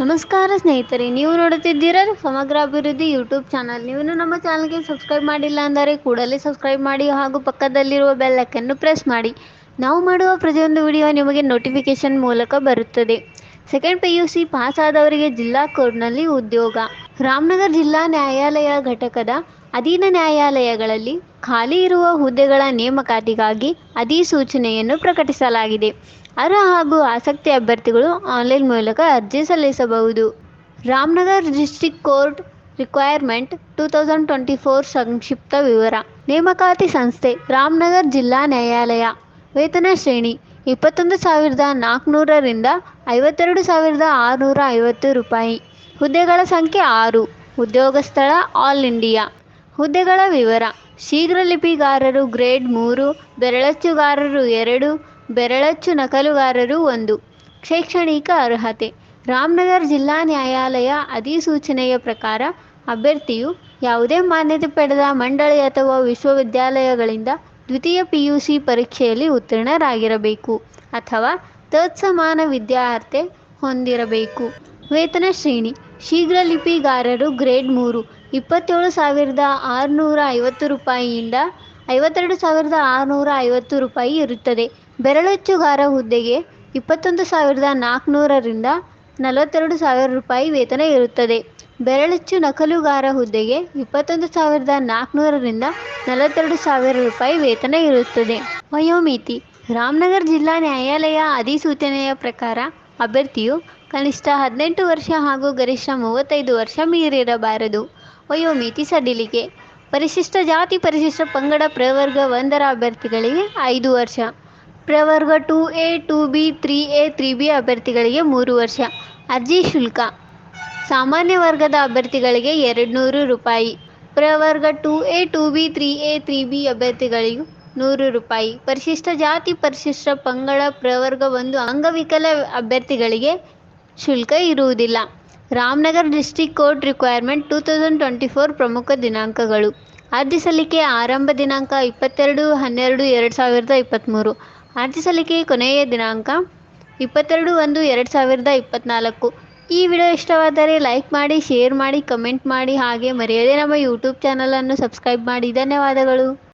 ನಮಸ್ಕಾರ ಸ್ನೇಹಿತರೆ, ನೀವು ನೋಡುತ್ತಿದ್ದೀರಾ ಸಮಗ್ರ ಅಭಿವೃದ್ಧಿ ಯೂಟ್ಯೂಬ್ ಚಾನಲ್. ನೀವು ನಮ್ಮ ಚಾನಲ್ಗೆ ಸಬ್ಸ್ಕ್ರೈಬ್ ಮಾಡಿಲ್ಲ ಅಂದರೆ ಕೂಡಲೇ ಸಬ್ಸ್ಕ್ರೈಬ್ ಮಾಡಿ ಹಾಗೂ ಪಕ್ಕದಲ್ಲಿರುವ ಬೆಲ್ ಐಕನ್ನು ಪ್ರೆಸ್ ಮಾಡಿ. ನಾವು ಮಾಡುವ ಪ್ರತಿಯೊಂದು ವಿಡಿಯೋ ನಿಮಗೆ ನೋಟಿಫಿಕೇಶನ್ ಮೂಲಕ ಬರುತ್ತದೆ. Second P U C pass ಆದವರಿಗೆ ಜಿಲ್ಲಾ ಕೋರ್ಟ್ನಲ್ಲಿ ಉದ್ಯೋಗ. ರಾಮನಗರ ಜಿಲ್ಲಾ ನ್ಯಾಯಾಲಯ ಘಟಕದ ಅಧೀನ ನ್ಯಾಯಾಲಯಗಳಲ್ಲಿ ಖಾಲಿ ಇರುವ ಹುದ್ದೆಗಳ ನೇಮಕಾತಿಗಾಗಿ ಅಧಿಸೂಚನೆಯನ್ನು ಪ್ರಕಟಿಸಲಾಗಿದೆ. ಅರ್ಹ ಹಾಗೂ ಆಸಕ್ತಿ ಅಭ್ಯರ್ಥಿಗಳು ಆನ್ಲೈನ್ ಮೂಲಕ ಅರ್ಜಿ ಸಲ್ಲಿಸಬಹುದು. Ramanagar district court requirement two thousand twenty four ಸಂಕ್ಷಿಪ್ತ ವಿವರ. ನೇಮಕಾತಿ ಸಂಸ್ಥೆ ರಾಮನಗರ್ ಜಿಲ್ಲಾ ನ್ಯಾಯಾಲಯ. ವೇತನ ಶ್ರೇಣಿ ಇಪ್ಪತ್ತೊಂದು ಸಾವಿರದ ನಾಲ್ಕುನೂರರಿಂದ ಐವತ್ತೆರಡು ಸಾವಿರದ ಆರುನೂರ ಐವತ್ತು ರೂಪಾಯಿ. ಹುದ್ದೆಗಳ ಸಂಖ್ಯೆ ಆರು. ಉದ್ಯೋಗ ಸ್ಥಳ ಆಲ್ ಇಂಡಿಯಾ. ಹುದ್ದೆಗಳ ವಿವರ. ಶೀಘ್ರಲಿಪಿಗಾರರು ಗ್ರೇಡ್ ಮೂರು, ಬೆರಳಚ್ಚುಗಾರರು ಎರಡು, ಬೆರಳಚ್ಚು ನಕಲುಗಾರರು ಒಂದು. ಶೈಕ್ಷಣಿಕ ಅರ್ಹತೆ. ರಾಮನಗರ ಜಿಲ್ಲಾ ನ್ಯಾಯಾಲಯ ಅಧಿಸೂಚನೆಯ ಪ್ರಕಾರ ಅಭ್ಯರ್ಥಿಯು ಯಾವುದೇ ಮಾನ್ಯತೆ ಪಡೆದ ಮಂಡಳಿ ಅಥವಾ ವಿಶ್ವವಿದ್ಯಾಲಯಗಳಿಂದ ದ್ವಿತೀಯ ಪಿ ಯು ಸಿ ಪರೀಕ್ಷೆಯಲ್ಲಿ ಉತ್ತೀರ್ಣರಾಗಿರಬೇಕು ಅಥವಾ ತತ್ಸಮಾನ ವಿದ್ಯಾರ್ಹತೆ ಹೊಂದಿರಬೇಕು. ವೇತನ ಶ್ರೇಣಿ. ಶೀಘ್ರ ಲಿಪಿಗಾರರು ಗ್ರೇಡ್ ಮೂರು ಇಪ್ಪತ್ತೇಳು ಸಾವಿರದ ಆರುನೂರ ಐವತ್ತು ರೂಪಾಯಿಯಿಂದ ಐವತ್ತೆರಡು ಸಾವಿರದ ಆರುನೂರ ಐವತ್ತು ರೂಪಾಯಿ ಇರುತ್ತದೆ. ಬೆರಳಚ್ಚುಗಾರ ಹುದ್ದೆಗೆ ಇಪ್ಪತ್ತೊಂದು ಸಾವಿರದ ನಾಲ್ಕುನೂರರಿಂದ ನಲವತ್ತೆರಡು ಸಾವಿರ ರೂಪಾಯಿ ವೇತನ ಇರುತ್ತದೆ. ಬೆರಳಚ್ಚು ನಕಲುಗಾರ ಹುದ್ದೆಗೆ ಇಪ್ಪತ್ತೊಂದು ಸಾವಿರದ ನಾಲ್ಕುನೂರರಿಂದ ನಲವತ್ತೆರಡು ಸಾವಿರ ರೂಪಾಯಿ ವೇತನ ಇರುತ್ತದೆ. ವಯೋಮಿತಿ. ರಾಮನಗರ ಜಿಲ್ಲಾ ನ್ಯಾಯಾಲಯ ಅಧಿಸೂಚನೆಯ ಪ್ರಕಾರ ಅಭ್ಯರ್ಥಿಯು ಕನಿಷ್ಠ ಹದಿನೆಂಟು ವರ್ಷ ಹಾಗೂ ಗರಿಷ್ಠ ಮೂವತ್ತೈದು ವರ್ಷ ಮೀರಿರಬಾರದು. ವಯೋಮಿತಿ ಸಡಿಲಿಕೆ ಪರಿಶಿಷ್ಟ ಜಾತಿ ಪರಿಶಿಷ್ಟ ಪಂಗಡ ಪ್ರವರ್ಗ ಒಂದರ ಅಭ್ಯರ್ಥಿಗಳಿಗೆ ಐದು ವರ್ಷ. ಪ್ರವರ್ಗ two A, two B, three A, three B ಅಭ್ಯರ್ಥಿಗಳಿಗೆ ಮೂರು ವರ್ಷ. ಅರ್ಜಿ ಶುಲ್ಕ. ಸಾಮಾನ್ಯ ವರ್ಗದ ಅಭ್ಯರ್ಥಿಗಳಿಗೆ ಎರಡು ನೂರು ರೂಪಾಯಿ. ಪ್ರವರ್ಗ two A, two B, three A, three B ಅಭ್ಯರ್ಥಿಗಳಿಗೂ ನೂರು ರೂಪಾಯಿ. ಪರಿಶಿಷ್ಟ ಜಾತಿ ಪರಿಶಿಷ್ಟ ಪಂಗಡ ಪ್ರವರ್ಗ ಒಂದು ಅಂಗವಿಕಲ ಅಭ್ಯರ್ಥಿಗಳಿಗೆ ಶುಲ್ಕ ಇರುವುದಿಲ್ಲ. Ramanagara district court requirement two thousand twenty four ಪ್ರಮುಖ ದಿನಾಂಕಗಳು. ಅರ್ಜಿ ಸಲ್ಲಿಕೆ ಆರಂಭ ದಿನಾಂಕ ಇಪ್ಪತ್ತೆರಡು, ಹನ್ನೆರಡು, ಎರಡು ಸಾವಿರದ ಇಪ್ಪತ್ತ್ಮೂರು ಅರ್ಜಿ ಸಲ್ಲಿಕೆ ಕೊನೆಯ ದಿನಾಂಕ ಇಪ್ಪತ್ತೆರಡು, ಒಂದು, ಎರಡು ಸಾವಿರದ ಇಪ್ಪತ್ತ್ನಾಲ್ಕು ಈ ವಿಡಿಯೋ ಇಷ್ಟವಾದರೆ ಲೈಕ್ ಮಾಡಿ, ಶೇರ್ ಮಾಡಿ, ಕಮೆಂಟ್ ಮಾಡಿ, ಹಾಗೆ ಮರೆಯದೆ ನಮ್ಮ ಯೂಟ್ಯೂಬ್ ಚಾನಲನ್ನು ಸಬ್ಸ್ಕ್ರೈಬ್ ಮಾಡಿ. ಧನ್ಯವಾದಗಳು.